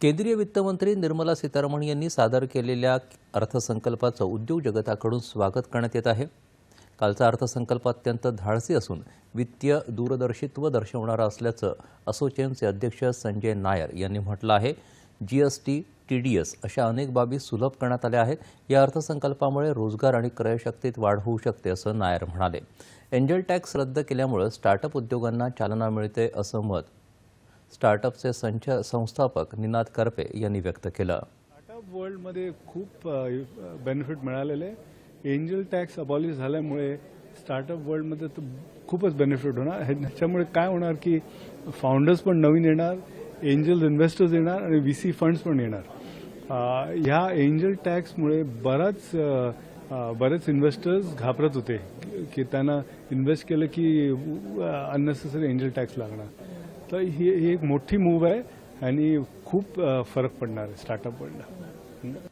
केंद्रीय वित्तमंत्री निर्मला सीतारामन यांनी सादर केलेल्या अर्थसंकल्पाचं उद्योग जगताकडून स्वागत करण्यात येत आहे. कालचा अर्थसंकल्प अत्यंत धाडसी असून वित्तीय दूरदर्शित्व दर्शवणारा असल्याचं असोचेमचे अध्यक्ष संजय नायर यांनी म्हटलं आहे. जीएसटी एस अशा अनेक बाबी सुलभ करण्यात आल्या आहेत. या अर्थसंकल्पामुळे रोजगार आणि क्रयशक्तीत वाढ होऊ शकते असं नायर म्हणाले. एंजल टॅक्स रद्द केल्यामुळे स्टार्टअप उद्योगांना चालना मिळते असं मत स्टार्टअपचे संच संस्थापक निनाद करपे यांनी व्यक्त केलं. स्टार्टअप वर्ल्डमध्ये खूप बेनिफिट मिळालेले एंजल टॅक्स अबॉलिश झाल्यामुळे स्टार्टअप वर्ल्डमध्ये तर खूपच बेनिफिट होणार. ह्याच्यामुळे काय होणार की फाउंडर्स पण नवीन येणार एंजल इन्व्हेस्टर्स येणार आणि व्ही सी फंड्स पण येणार. ह्या एंजल टॅक्समुळे बराच बरेच इन्व्हेस्टर्स घाबरत होते की त्यांना इन्व्हेस्ट केलं की अननेसेसरी एंजल टॅक्स लागणार. तर ही ही एक मोठी मूव्ह आहे आणि खूप फरक पडणार आहे स्टार्टअप वर्ल्डला